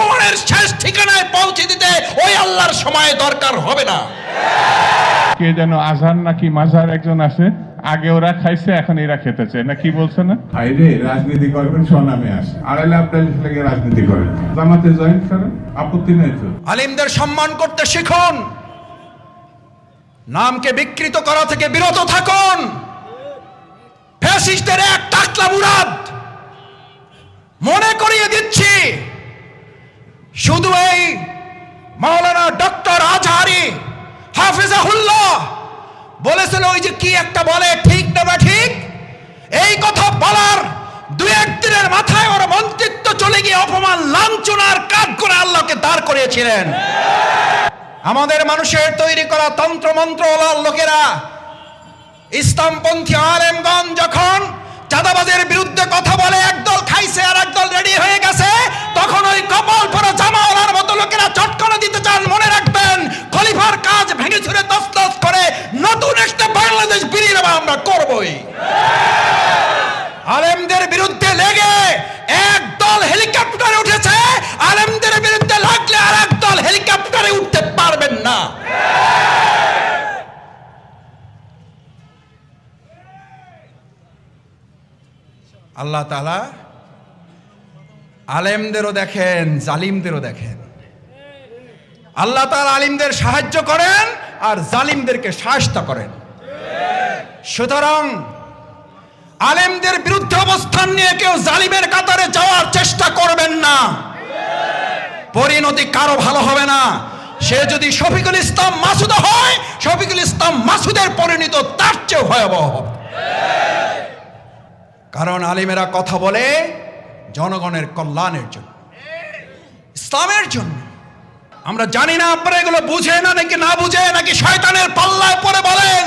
অপমানের শেষ ঠিকানায় পৌঁছে দিতে ওই আল্লাহর সময় দরকার হবে না। কে যেন আজহার নাকি মাজার একজন আছে আগে ওরা খাইছে এখন এরা খেতেছে। না কি বলছে না? বাইরে রাজনীতি করবেন স্বনামে আসে। আড়াইলে আপনার লেগে রাজনীতি করেন। জামাতে জয়েন করেন আপত্তি নেই তো? আলিমদের সম্মান করতে শিখুন। নামকে বিকৃত করা থেকে বিরত থাকুন। ফ্যাসিস্টের এক টাকলা মুরাদ। মনে করিয়ে দিচ্ছি। শুধু এই মাওলানা ডক্টর আজহারি হাফিজাহুল্লাহ বলেছিল, ওই যে কি একটা বলে, ঠিক না বা ঠিক? এই কথা বলার দু একদিনের মাথায় ওর মন্ত্রিত্ব চলে গিয়ে অপমান, লাঞ্ছনার কাজ করে আল্লাহকে দাঁড় করিয়েছিলেন। আমাদের মানুষের তৈরি করা তন্ত্র মন্ত্র লোকেরা। ইসলামপন্থী আলেমগণ যখন চাঁদাবাজের বিরুদ্ধে কথা বলে একদল বাংলাদেশ বিনির্মাণ আমরা করবই। আলেমদের বিরুদ্ধে লেগে এক দল হেলিকপ্টারে উঠেছে, আলেমদের বিরুদ্ধে লাগলে আর এক দল হেলিকপ্টারে উঠতে পারবেন না। আল্লাহ তালা আলেমদেরও দেখেন, জালিমদেরও দেখেন। আল্লাহ তালা আলিমদের সাহায্য করেন আর জালিমদেরকে সাহায্য করেন। সুতরাং আলেমদের বিরুদ্ধে অবস্থান নিয়ে কেউ জালিমের কাতারে যাওয়ার চেষ্টা করবেন না। পরিণতি কারও ভালো হবে না। সে যদি শফিকুল ইসলাম মাসুদ হয়, শফিকুল ইসলাম মাসুদের পরিণত তার চেয়ে ভয়াবহ হবে। কারণ আলিমেরা কথা বলে জনগণের কল্যাণের জন্য, ইসলামের জন্য। আমরা জানি না আপনারা এগুলো বুঝে না নাকি না বুঝে, নাকি শয়তানের পাল্লায় পরে বলেন।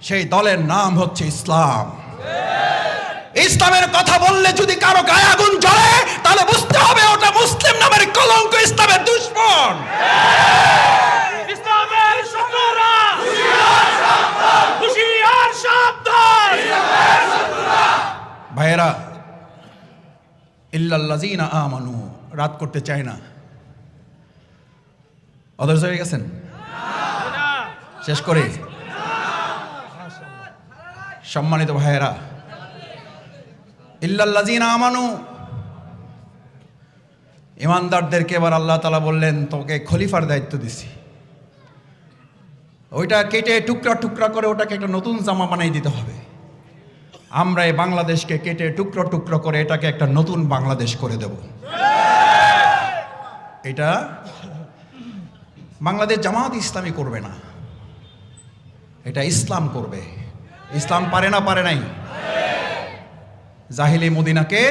সেই দলের নাম হচ্ছে ইসলাম। ইসলামের কথা বললে যদি কারও গায়ে আগুন জ্বলে তাহলে বুঝতে হবে ওটা মুসলিম নামের কলঙ্ক ইসলামের দুশ্মন। ভাইয়েরা ইল্লাল্লাযিনা আমানু রাত করতে চায় না। অদর্শ হয়ে গেছেন? শেষ করে? সম্মানিত ভাইয়েরা, ইল্লাল্লাযিনা আমানু। ইমানদারদেরকে এবার আল্লাহ তালা বললেন, তোকে খলিফার দায়িত্ব দিছি। ওইটা কেটে টুকরা টুকরা করে ওটাকে একটা নতুন জামা বানাই দিতে হবে। আমরা এই বাংলাদেশকে কেটে টুকরো টুকরো করে এটাকে একটা নতুন বাংলাদেশ করে দেব। এটা বাংলাদেশ জামাত ইসলামী করবে না, এটা ইসলাম করবে। ইসলাম পারে না, পারে নাই? জাহিলি মদিনাকে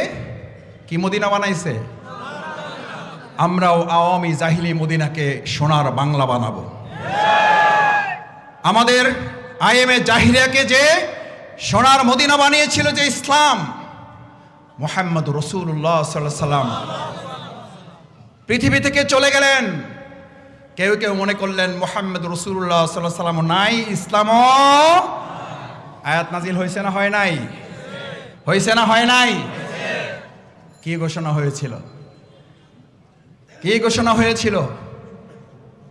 কি মদিনা বানাইছে? আমরাও আওয়ামী জাহিলি মদিনাকে সোনার বাংলা বানাবো। আমাদের আইএমএ জাহিরিয়াকে যে সোনার মদিনা বানিয়েছিল যে ইসলাম মোহাম্মদ রসুল্লাহ সাল্লাম পৃথিবী থেকে চলে গেলেন। কেউ কেউ মনে করলেন মোহাম্মদ রসুল্লাহ সাল্লাহ সাল্লাম নাই, ইসলামও আয়াত নাজিল হয়েছে না হয় নাই? হয়েছে না হয় নাই? কি ঘোষণা হয়েছিল? কি ঘোষণা হয়েছিল?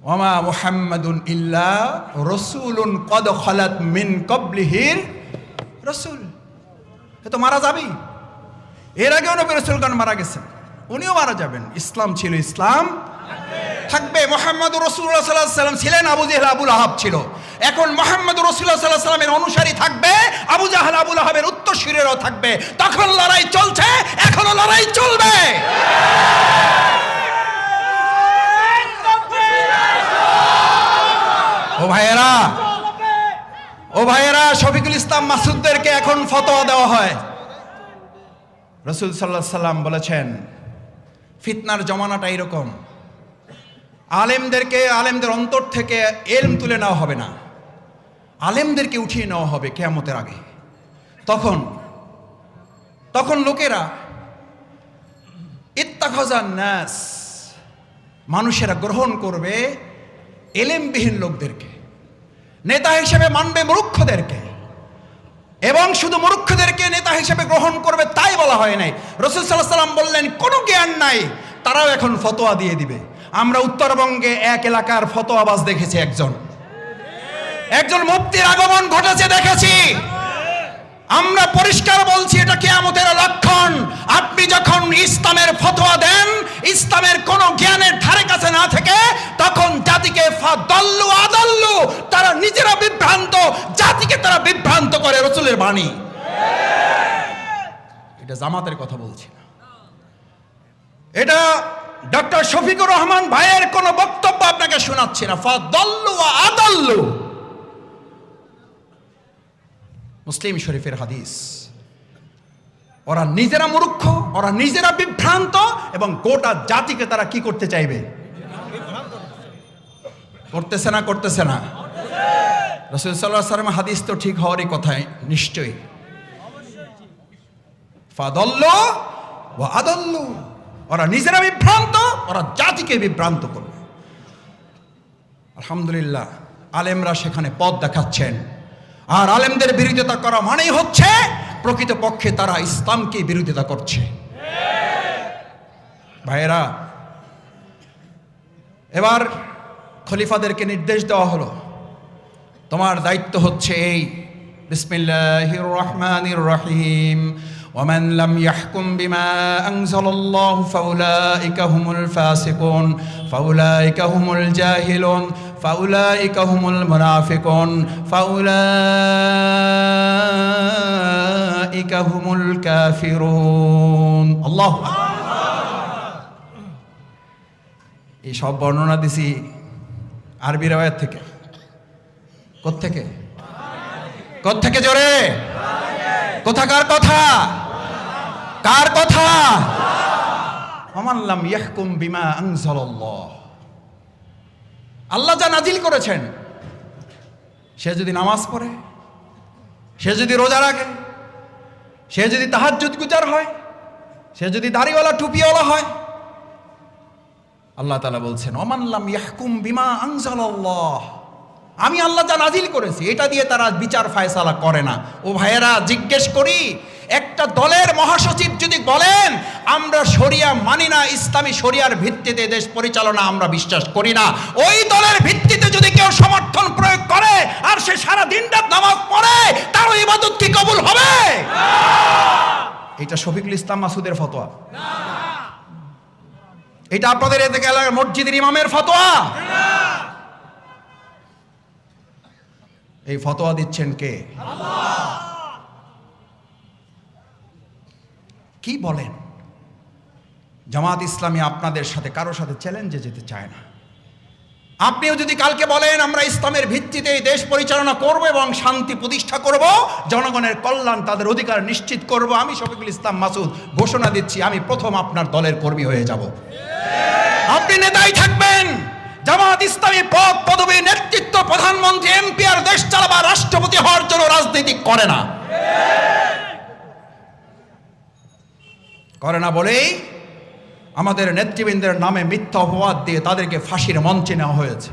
ওমা মুহাম্মাদুন ইল্লা রসুলুন কদ খলাত মিন কবলিহির রসুল। এ তো মারা যাবেই। এর আগেও নবী রসুলগণ মারা গেছেন। উনিও মারা যাবেন। ইসলাম ছিল ইসলাম। থাকবে মোহাম্মদ রসুল্লাহ সাল্লাহ সাল্লাম ছিলেন আবু জাহেল আবুল আহাব ছিল। এখন মোহাম্মদ রসুল্লাহ সাল্লাহ সাল্লামের অনুসারী থাকবে, আবু জাহাল আবুল আহাবের উত্তরসূরিরাও থাকবে। তখন লড়াই চলছে, এখনও লড়াই চলবে। ও ভাইয়েরা ও ভাইয়েরা, শফিকুল ইসলাম মাসুদদেরকে এখন ফতোয়া দেওয়া হয়। রসুল সাল্লাহ সাল্লাম বলেছেন, ফিতনার জমানাটা এরকম। আলেমদেরকে, আলেমদের অন্তর থেকে এলম তুলে নেওয়া হবে না। আলেমদেরকে উঠিয়ে নেওয়া হবে কেয়ামতের আগে। তখন তখন লোকেরা ইত্তাখাজান নাস, মানুষেরা গ্রহণ করবে এলেমবিহীন লোকদেরকে। নেতা হিসেবে মানবে মূর্খদেরকে। এবং শুধু মূর্খদেরকে নেতা হিসেবে গ্রহণ করবে তাই বলা হয় নাই। রসুল সাল্লাহ সাল্লাম বললেন, কোনো জ্ঞান নাই, তারাও এখন ফতোয়া দিয়ে দিবে। আমরা উত্তরবঙ্গে এক এলাকার ফতোয়াবাজ দেখেছি একজন। একজন মুক্তির আগমন ঘটেছে দেখেছি। আমরা পরিষ্কার বলছি, এটা কেয়ামতের লক্ষণ। আপনি যখন ইসলামের ফতোয়া দেন, ইসলামের কোন জ্ঞানের ধারে কাছে না থেকে, তখন জাতিকে ফাদল্লু আদল্লু, তারা নিজেরা বিভ্রান্ত, জাতিকে তারা বিভ্রান্ত করে রসুলের বাণী। এটা জামাতের কথা বলছি এটা ডক্টর শফিকুর রহমান ভাইয়ের কোনো বক্তব্য আপনাকে শোনাচ্ছি না। ফাদল্লু আদল্লু। মুসলিম শরীফের হাদিস। ওরা নিজেরা মূর্খ, ওরা নিজেরা বিভ্রান্ত এবং গোটা জাতিকে তারা কি করতে চাইবে? করতেছে না করতেছে না। রসুল সাল্লাহ সাল্লাম হাদিস তো ঠিক হওয়ারই কথাই নিশ্চয়ই। ফাদল্ল ও আদল্ল। ওরা নিজেরা বিভ্রান্ত, ওরা জাতিকে বিভ্রান্ত করবে। আলহামদুলিল্লাহ, আলেমরা সেখানে পথ দেখাচ্ছেন। আর আলেমদের বিরোধিতা করা মানেই হচ্ছে, প্রকৃতপক্ষে তারা ইসলামকে বিরোধিতা করছে। ভাইয়েরা, এবার খলিফাদেরকে নির্দেশ দেওয়া হলো। তোমার দায়িত্ব হচ্ছে এই। বিসমিল্লাহির রহমানির রহিম। ومن لم يحكم بما أنزل الله فأولئك هم الفاسقون فأولئك هم الجاهلون فأولئك هم المنافقون فأولئك هم الكافرون الله এই সব বর্ণনা দিছি আরবি রেওয়ায়ত থেকে কোত্থেকে কোত্থেকে জোরে কোথাকার কথা কার কথা? আমাল্লাম ইয়াহকুম বিমা আনজালাল্লাহ। আল্লাহ যা নাজিল করেছেন, সে যদি নামাজ পড়ে, সে যদি রোজা রাখে, সে যদি তাহাজ্জুদ গুজার হয়, সে যদি দাড়িওয়ালা, টুপিওয়ালা হয়, আল্লাহ তালা বলছেন অমানলাম ইয়াহকুম বিমা আনজালাল্লাহ। আমি আল্লাহ যা নাজিল করেছি, এটা দিয়ে তারা বিচার ফায়সালা করে না। ও ভাইয়েরা, জিজ্ঞেস করি একটা দলের মহাসচিব যদি বলেন আমরা শরিয়া মানি না ইসলামী শরিয়ার ভিত্তিতে দেশ পরিচালনা আমরা বিশ্বাস করি না। ওই দলের ভিত্তিতে যদি কেউ সমর্থন প্রয়োগ করে আর সে সারা দিনটা নামাজ পড়ে তার ইবাদত কি কবুল হবে? এটা শফিকুল ইসলাম মাসুদের ফতোয়া। এটা আপনাদের এদিকে এলাকার মসজিদের ইমামের ফতোয়া। এই ফতোয়া দিচ্ছেন কে? কি বলেন? জামাত ইসলামী আপনাদের সাথে, কারও সাথে চ্যালেঞ্জে যেতে চায় না। আপনিও যদি কালকে বলেন, আমরা ইসলামের ভিত্তিতে এই দেশ পরিচালনা করব এবং শান্তি প্রতিষ্ঠা করব, জনগণের কল্যাণ তাদের অধিকার নিশ্চিত করব, আমি শফিকুল ইসলাম মাসুদ ঘোষণা দিচ্ছি, আমি প্রথম আপনার দলের কর্মী হয়ে যাব। আপনি নেতাই থাকবেন! জামাত ইসলামী পদ পদবী নেতৃত্ব প্রধানমন্ত্রী এমপি আর দেশ চালাবা রাষ্ট্রপতি হওয়ার জন্য রাজনীতি করে না। করে না বলেই আমাদের নেতৃবৃন্দের নামে মিথ্যা অপবাদ দিয়ে তাদেরকে ফাঁসির মঞ্চে নেওয়া হয়েছে।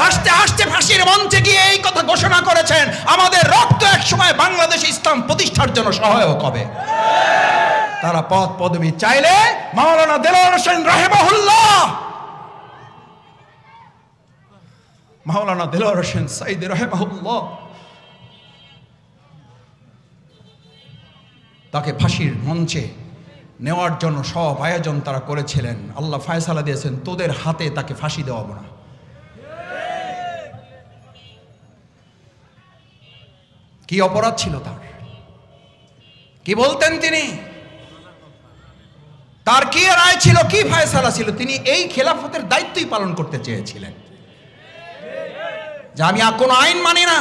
হাসতে হাসতে ফাঁসির মঞ্চে গিয়ে এই কথা ঘোষণা করেছেন, আমাদের রক্ত এক সময় বাংলাদেশ ইসলাম প্রতিষ্ঠার জন্য সহায়ক হবে। তারা পদ পদবি চাইলে মাওলানা দেলোয়ার হোসেন রাহেমাহুল্লাহ, মাওলানা দেলোয়ার হোসেন সাইদ রাহেমাহুল্লাহ তাকে ফাঁসির মঞ্চে নেওয়ার জন্য সব আয়োজন তারা করেছিলেন। আল্লাহ ফায়সালা দিয়েছেন, তোদের হাতে তাকে ফাঁসি দেওয়াবো না। কি অপরাধ ছিল তার? কি বলতেন তিনি? তার কি রায় ছিল, কি ফায়সালা ছিল, তিনি এই খেলাফতের দায়িত্বই পালন করতে চেয়েছিলেন। যে আমি আর কোনো আইন মানি না,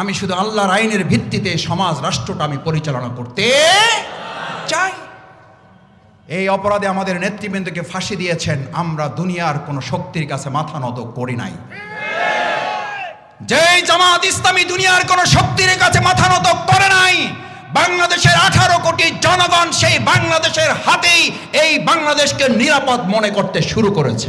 আমি শুধু আল্লাহর আইনের ভিত্তিতে সমাজ, রাষ্ট্রটা আমি পরিচালনা করতে এই অপরাধে আমাদের নেতৃবৃন্দকে ফাঁসি দিয়েছেন। আমরা দুনিয়ার কোনো শক্তির কাছে মাথা নত করি নাই। যেই জামাত ইসলামী দুনিয়ার কোন শক্তির কাছে মাথা নত করে নাই, বাংলাদেশের আঠারো কোটি জনগণ সেই বাংলাদেশের হাতেই এই বাংলাদেশকে নিরাপদ মনে করতে শুরু করেছে।